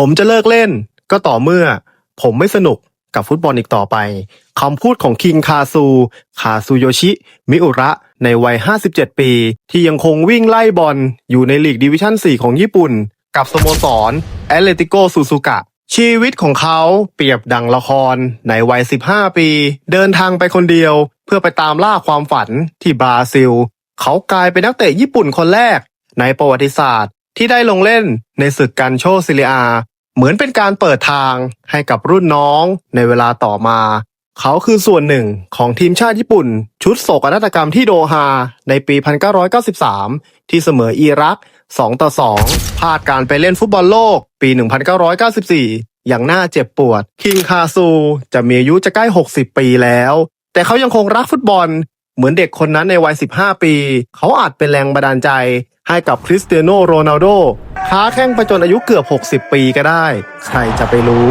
ผมจะเลิกเล่นก็ต่อเมื่อ ผมไม่สนุกกับฟุตบอลอีกต่อไปคำพูดของคิงคาซู คาซูโยชิ มิอุระ ในวัย 57 ปี ที่ยังคงวิ่งไล่บอลอยู่ในลีกดิวิชั่น 4 ของญี่ปุ่น กับสโมสรแอตเลติโกซูซูกะ ชีวิตของเขาเปรียบดังละคร ในวัย 15 ปี เดินทางไปคนเดียว เพื่อไปตามล่าความฝันที่บราซิล เขากลายเป็นนักเตะญี่ปุ่นคนแรก ในประวัติศาสตร์ ที่ได้ลงเล่นในศึกกันโชซิเลียาเหมือนเป็นการเปิดทางให้กับรุ่นน้องในเวลาต่อมา เขาคือส่วนหนึ่งของทีมชาติญี่ปุ่น ชุดโศกนาฏกรรมที่โดฮาในปี 1993 ที่เสมออิรัก 2 ต่อ 2พลาดการไปเล่นฟุตบอลโลก ปี 1994 อย่างน่าเจ็บปวด คิงคาซูจะมีอายุจะใกล้ 60 ปีแล้ว แต่เขายังคงรักฟุตบอล เหมือนเด็กคนนั้นในวัย 15 ปี เขาอาจเป็นแรงบันดาลใจ ให้กับคริสเตียโนโรนัลโดค้าแข้งไปจนอายุเกือบ 60 ปีก็ได้ ใครจะไปรู้